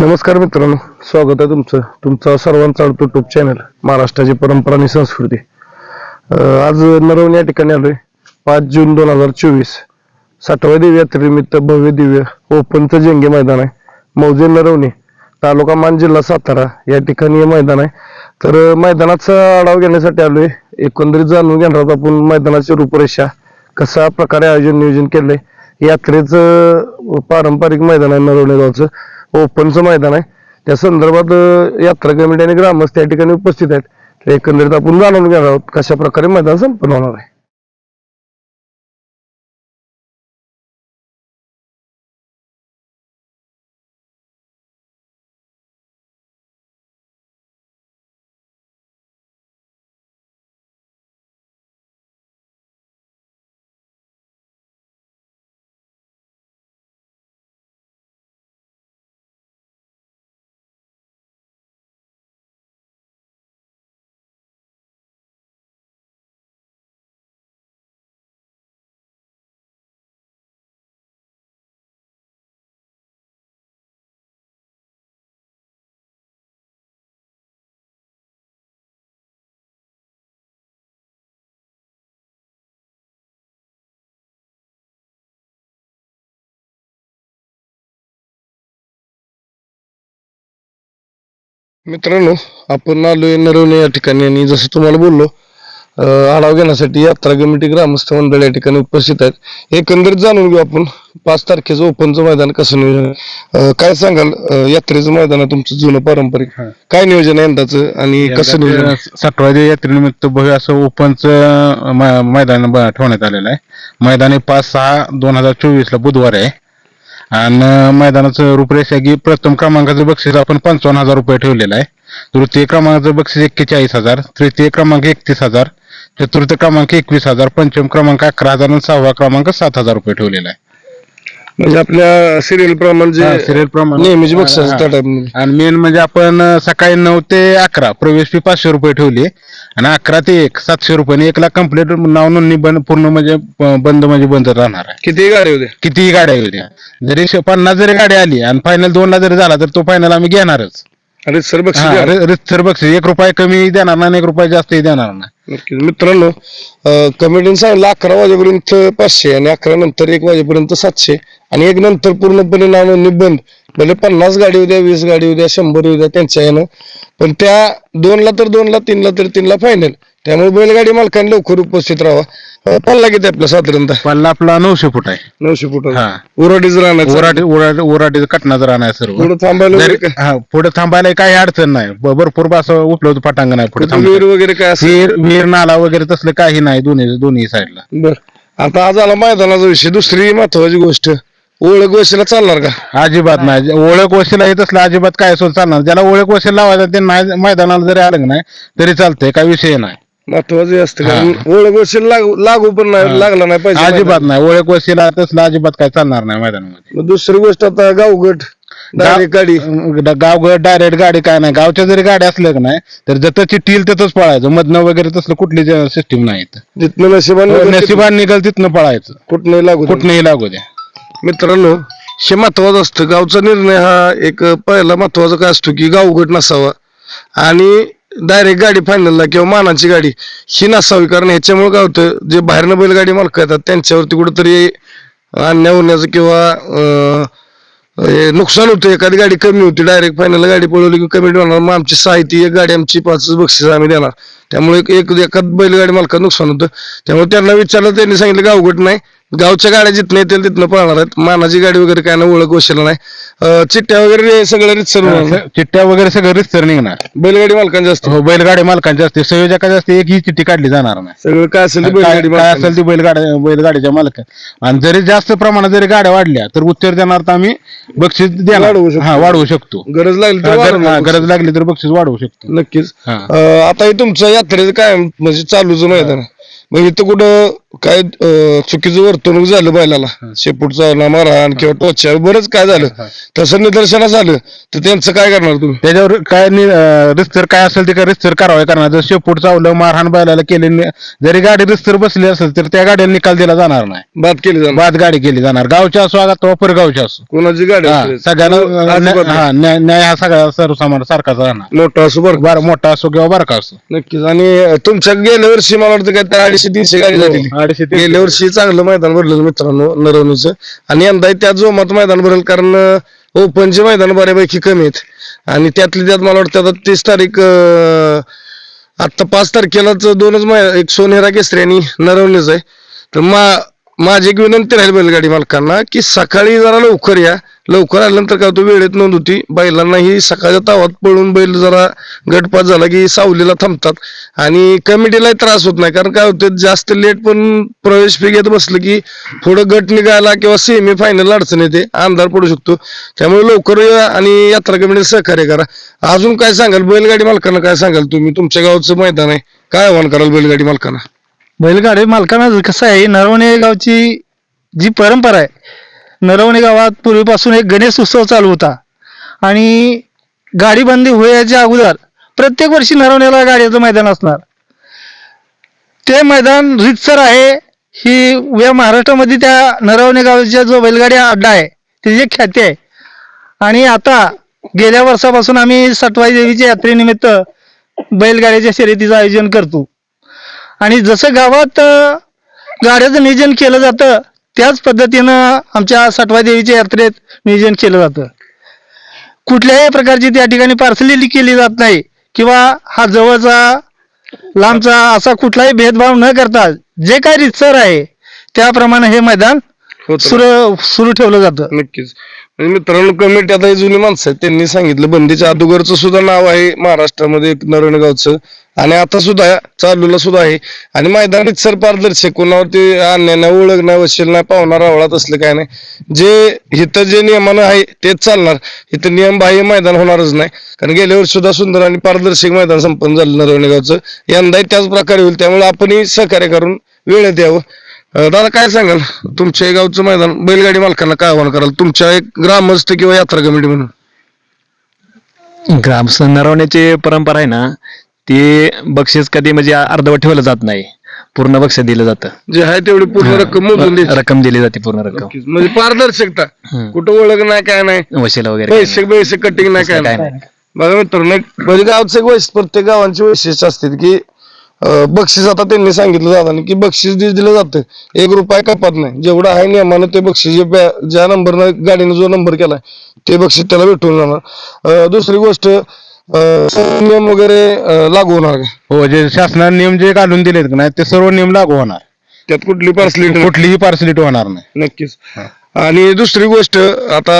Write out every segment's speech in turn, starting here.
नमस्कार मित्रांनो स्वागत आहे तुमचं. तुमचा सर्वांचा यूट्यूब युट्यूब चॅनल महाराष्ट्राची परंपरा आणि संस्कृती. आज नरवणे या ठिकाणी आलोय. पाच जून दोन हजार चोवीस. साठव्या देवी यात्रेनिमित्त भव्य दिव्य ओपनचं जंगी मैदान आहे. मौजे नरवणे तालुका मान जिल्हा सातारा या ठिकाणी हे मैदान आहे. तर मैदानाचा आढावा घेण्यासाठी आलोय. एकंदरीत जाणून घेणार आहोत आपण मैदानाची रूपरेषा कशा प्रकारे आयोजन नियोजन केलंय. यात्रेचं पारंपरिक मैदान आहे नरवणे गावचं. ओपनचं मैदान आहे. त्या संदर्भात यात्रा कमिटी आणि ग्रामस्थ या ठिकाणी उपस्थित आहेत. एकंदरीत आपण जाणून घेणार आहोत कशा प्रकारे मैदान संपन्न होणार आहे. मित्रांनो आपण आलोय नरवणे या ठिकाणी आणि जसं तुम्हाला बोललो आढावा घेण्यासाठी यात्रा कमिटी ग्रामस्थ मंडळ या ठिकाणी उपस्थित आहेत एकंदरीत जाणून घेऊ आपण पाच तारखेचं ओपनचं मैदान कसं नियोजन आहे. काय सांगाल यात्रेचं मैदान आहे तुमचं जुनं पारंपरिक. काय नियोजन आहे यंदाचं आणि कसं नियोजन आहे? साठवा यात्रेनिमित्त भव्य असं ओपनचं मैदान ठेवण्यात आलेलं आहे मैदान हे पाच सहा दोन हजार चोवीस ला बुधवार आहे आणि मैदानाचं रूपरेषा की प्रथम क्रमांकाचं बक्षीस आपण पंचावन्न हजार रुपये ठेवलेलं आहे. तृतीय क्रमांकाचं बक्षीस एक्केचाळीस हजार तृतीय क्रमांक एकतीस हजार चतुर्थ क्रमांक एकवीस हजार पंचम क्रमांक अकरा हजार आणि सहावा क्रमांक सात हजार रुपये ठेवलेला आहे. म्हणजे आपल्या सिरियल प्रमाणे जे हा, serial प्रमाणे. नेहमीची बक्षीस त्या. टाईप आणि मेन म्हणजे आपण अं, सकाळी नऊ ते अकरा प्रवेश फी पाचशे रुपये ठेवली. आणि अकरा ते एक सातशे रुपये एकला कंप्लीट नाव नोंदणी बंद पूर्ण म्हणजे बंद म्हणजे बंद राहणार आहे. किती गाडी होते कितीही गाड्या येऊ द्या. जरी श- पन्नास जरी गाडी आली आणि फायनल दोनला जरी झाला तर तो फायनल आम्ही घेणारच. अरे सर बक्षीस हा, द्या. रि- रितसर बक्षीस. एक रुपये कमी देणार नाही आणि एक रुपये जास्तही देणार नाही. नक्कीच मित्रांनो कमिटीने सांगितलं अकरा वाजेपर्यंत पाचशे आणि अकरा नंतर एक वाजेपर्यंत सातशे आणि एक नंतर पूर्णपणे नाव बंद म्हणजे पन्नास गाडी उद्या वीस गाडी उद्या शंभर उद्या त्यांच्या यानं. पण त्या दोनला तर दोनला तीनला तर तीनला फायनल त्यामुळे बैलगाडी मालकांनी लवकर उपस्थित राहावा. पल्ला किती आपला साधारणतः? पल्ला आपला नऊशे फूट आहे. नऊशे फूट. हा. उराडीच राहणार. ओराडी कटनाचं राहणार सर्व. पुढे थांबायला वगैरे हा पुढे थांबायला काही अडचण नाही. ब- भरपूर असं उपलब्ध पटांगण आहे पुढे? विहीर वगैरे काय असं विहीर विहीर नाला वगैरे तसलं काही नाही दोन्ही दोन्ही साईडला बर. आता आज आला मैदानाचा विषय. दुसरी महत्वाची गोष्ट. ओळख गोष्टीला चालणार का? अजिबात नाही. ओळख वशीला येत असलं अजिबात काय सोड चालणार. ज्याला ओळख वशील लावायचं ते नाही मैदानाला जरी आलं नाही तरी चालतंय काही विषय नाही. महत्त्वाचे असतं कारण ओळख गोष्टी लागू लागू पण नाही लागला नाही पाहिजे अजिबात नाही. ओळख वशीला तसलं अजिबात काय चालणार नाही मैदानामध्ये. मग दुसरी गोष्ट आता गावगट डायरेक्ट गाडी. गा- गाव डायरेक्ट गाडी काय नाही. गावच्या जरी गाडी असल्या का नाही तर जतची टील तिथंच पळायचं. मधनं वगैरे तसलं कुठली सिस्टीम नाही इथं. जिथनं नशिबाने नशिबान निघल तिथनं पळायचं. कुठनंही लागू दे. कुठनंही लागू द्या मित्रांनो हे महत्वाचं असतं. गावचा निर्णय हा एक पहिला महत्त्वाचा काय असतो की गावगट नसावा. आणि डायरेक्ट गाडी फायनलला किंवा मानाची गाडी ही नसावी. कारण ह्याच्यामुळे काय होतं जे बाहेरनं बैलगाडी मालक येतात त्यांच्यावरती कुठंतरी आणण्या होण्याचं किंवा अं, हे नुकसान होतं. एखादी गाडी कमी होती डायरेक्ट फायनल गाडी पळवली की कमी होणार. मग आमची साहित्य एक गाडी आमची पाच बक्षीस आम्ही देणार. त्यामुळे एक एखाद बैलगाडी मालकात नुकसान होतं. त्यामुळे त्यांना विचारलं त्यांनी सांगितलं गावगट नाही. गावच्या गाड्या जिथनं येतील तिथनं पळणार आहेत. मानाची गाडी वगैरे काय ना ओळख वशिला नाही. अं, चिठ्ठ्या वगैरे सगळं रितसर होणार. चिठ्ठ्या वगैरे सगळं रिस्तर निघणार बैलगाडी मालकांचे असते हो बैलगाडी मालकांची असते संयोजकाची असते एक ही चिठ्ठी काढली जाणार नाही सगळं काय असेल ते काय बैलगाडी काय मालकांचं. असेल ती बैलगाड्या बैलगाडीच्या मालक आणि जरी जास्त प्रमाणात जरी गाड्या वाढल्या तर उत्तर देणार तर आम्ही बक्षीस देणार वाढवू शकतो. हा वाढवू शकतो गरज लागली हा, तर वाढवणार हा. गरज लागली तर बक्षीस वाढवू शकतो नक्कीच हा. अं, आता हे तुमच्या यात्रेचं काय म्हणजे चालूच मैदान आहे. मग इथं कुठं काय अं, चुकीचं वर्तणूक झालं बैलाला. शेपूटचा ना मारहाण किंवा टोच्या बरंच काय झालं. तसं निदर्शनास आलं तर त्यांचं काय करणार तुम्ही? त्याच्यावर काय रिस्तर काय असेल ते काय रिस्तर कारवाई करणार. जर शेपूट चावलं मारहाण बैलाला केले नि- जरी गाडी रिस्तर बसली असेल तर त्या गाडीला निकाल दिला जाणार नाही. बात केली जाणार. बाद गाडी केली जाणार. गावच्या असो आता परगावच्या असो. कोणाची गाडी हा, असेल? न्या- बदला. हा, न्याय न्याय हा सगळा सर्वसामान्य सारखाच राहणार. मोठा असो बरं बार मोठा असो किंवा बारका असो. नक्कीच. आणि तुमच्या गेल्या वर्षी मला वाटतं काय त्या अडीचशे तीनशे गाडी झालेली अडीचशे तीनशे. गेल्या वर्षी चांगलं मैदान भरलेलं मित्रांनो नरवणीचं. आणि यंदा त्या जोमात मैदान भरेल कारण ओपनचे मैदान बऱ्यापैकी कमी आहेत. आणि त्यातली त्यात मला वाटतं आता तीस तारीख अं, आता पाच तारखेलाच दोनच मै- एक सोनेरा केसरी आणि नरवणीच आहे. तर मा माझी एक विनंती राहील बैलगाडी मालकांना की सकाळी जरा लवकर या. लवकर आल्यानंतर काय होतं वेळेत नोंद होती. बैलांनाही सकाळच्या तावात पळून बैल जरा गटपात झाला की सावलीला थांबतात. आणि कमिटीलाही त्रास होत नाही. कारण काय होतं जास्त लेट पण प्रवेश फी घेत बसलं की पुढं गट निघायला किंवा सेमी फायनल अडचण येते. अंधार पडू शकतो. त्यामुळे लवकर आणि यात्रा कमिटीला सहकार्य करा. अजून काय सांगाल? बैलगाडी मालकांना काय सांगाल तुम्ही? तुमच्या गावचं मैदान आहे. काय आव्हान कराल बैलगाडी मालकांना? बैलगाडी मालकांना कसं आहे नरवणे गावची जी परंपरा आहे नरवणे गावात पूर्वीपासून एक गणेश उत्सव चालू होता. आणि गाडी बंदी होण्याच्या अगोदर प्रत्येक वर्षी नरवणेला गाडीचं मैदान असणार. ते मैदान रितसर आहे. ही या महाराष्ट्रामध्ये त्या नरवणे गावाचा जो बैलगाडी अड्डा आहे त्याची एक ख्याती आहे. आणि आता गेल्या वर्षापासून आम्ही सटवाई देवीच्या यात्रेनिमित्त बैलगाड्याच्या शर्यतीचं आयोजन करतो. आणि जसं गावात गाड्याचं नियोजन केलं जातं त्याच पद्धतीनं आमच्या सटवा देवीच्या यात्रेत नियोजन केलं जातं. कुठल्याही प्रकारची त्या ठिकाणी पार्सली केली जात नाही किंवा हा जवळचा लांबचा असा कुठलाही भेदभाव न करता जे काय रितसर आहे त्याप्रमाणे हे मैदान. सुरू सुरू ठेवलं जातं. नक्कीच. म्हणजे मित्रांनो कमिटी आता जुनी माणसं आहेत. त्यांनी सांगितलं बंदीच्या अगोदरचं सुद्धा नाव आहे महाराष्ट्रामध्ये एक नरणगावचं आणि आता सुद्धा चालूला सुद्धा आहे. आणि मैदानात सर पारदर्शक कोणावरती आणण्या नाही ओळख नाही वशील नाही पाहुणा रावळात असलं काय नाही. जे इथं जे नियमानं आहे तेच चालणार. इथं नियम बाह्य मैदान होणारच नाही. कारण गेल्या वर्षी सुद्धा सुंदर आणि पारदर्शक मैदान संपन्न झालं नरवणेगावचं यंदाही त्याच प्रकारे होईल. त्यामुळे आपणही सहकार्य करून वेळेत यावं. दादा काय सांगाल? तुमच्या गावचं मैदान बैलगाडी मालकांना काय आव्हान कराल? तुमच्या एक ग्रामस्थ किंवा यात्रा कमिटी म्हणून. ग्राम नरवण्याची परंपरा आहे ना ती बक्षीस कधी म्हणजे अर्धवट ठेवलं जात नाही. पूर्ण बक्षीस दिलं जातं. जे आहे तेवढी पूर्ण रक्कम मोजून द्यायची. रक्कम दिली जाते पूर्ण रक्कम. नक्कीच. म्हणजे पारदर्शकता. हम्म. कुठं ओळख नाही काय नाही. वशिला वगैरे काही पैसे पैसे कटिंग नाही काय काय नाही. नाही. बघा मित्रांनो एक म्हणजे गावचं एक वैशिष्ट्य प्रत्येक गावांची वैशिष्ट्य असते की अं, बक्षीस आता त्यांनी सांगितलं जाताना की बक्षीस जे दिलं जातं. एक रुपया कपात नाही. जेवढं आहे नियमानं ते बक्षीस जे ज्या नंबरनं गाडीनं जो नंबर केलाय ते बक्षीस त्याला भेटून जाणार. अं, दुसरी गोष्ट अं, नियम वगैरे अं, लागू होणार. का हो जे शासनाने नियम जे घालून दिलेत का नाही ते सर्व नियम लागू होणार. त्यात कुठली पार्सली कुठलीही पार्सलिटी होणार नाही. नक्कीच. आणि दुसरी गोष्ट आता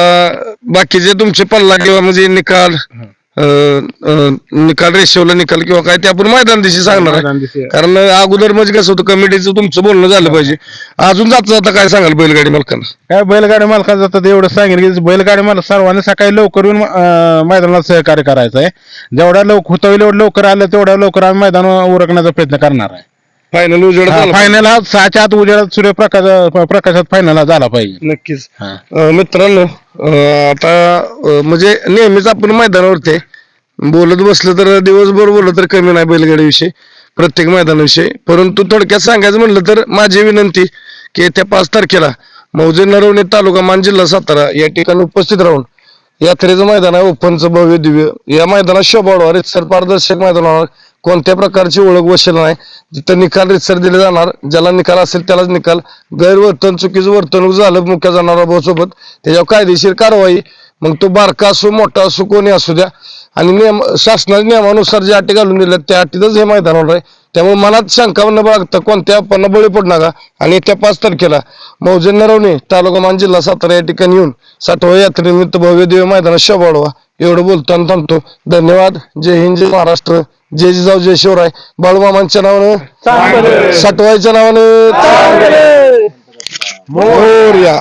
बाकीचे तुमचे पल्ला किंवा म्हणजे निकाल निकाल रेशोला निकाल किंवा काय ते आपण मैदान दिवशी सांगणार आहे. कारण अगोदर म्हणजे कसं होतं कमिटीचं तुमचं बोलणं झालं पाहिजे. अजून जाता जाता काय सांगाल बैलगाडी मालकांना? काय बैलगाडी मालकाचं जातात एवढं सांगेल की बैलगाडी मालक सर्वांनी सकाळी लवकर येऊन अं, मैदानात सहकार्य करायचं आहे जेवढ्या लवकर होता एवढं लवकर आलं तेवढ्या लवकर आम्ही मैदान उरकण्याचा प्रयत्न करणार आहे. फायनल उजेड झाला फायनल हा सहाच्या आत उजेडात सूर्यप्रकाश प्रकाशात फायनल झाला पाहिजे. नक्कीच. हा. अं, मित्रांनो अं, आता अं, म्हणजे नेहमीच आपण मैदानावरती आहे. बोलत बसलं तर दिवसभर बोललं तर कमी नाही बैलगाडीविषयी प्रत्येक मैदानाविषयी. परंतु थोडक्यात सांगायचं म्हणलं तर माझी विनंती की येत्या पाच तारखेला मौजे नरवणे तालुका मान जिल्हा सातारा या ठिकाणी उपस्थित राहून यात्रेचं मैदान आहे ओपनचं भव्य दिव्य. या मैदानात शोभा वाढवा रितसर पारदर्शक मैदान होणार. कोणत्या प्रकारची ओळख वशील नाही. जिथं निकाल रितसर दिले जाणार ज्याला निकाल असेल त्यालाच निकाल. गैरवर्तन चुकीचं वर्तणूक झालं मुख्य जनावरांसोबत त्याच्यावर कायदेशीर कारवाई. मग तो बारका असो मोठा असो कोणी असू द्या. आणि नियम शासनाच्या नियमानुसार जे अटी घालून दिल्या त्या अटीतच हे मैदान होणार आहे. त्यामुळे मनात शंका न बाळगता कोणत्या आपण बळी पडू नका. आणि येत्या पाच तारखेला मौजे नरवणे तालुका मान जिल्हा सातारा या ठिकाणी येऊन साठवा यात्रेनिमित्त भव्य दिव्य मैदानात शोभा वाढवा. एवढं बोलतो आणि थांबतो. धन्यवाद. जय हिंद जय महाराष्ट्र. जय जिजाऊ जय शिवराय बाळूमामांच्या नावानं साठवायच्या नावानं. मोरया.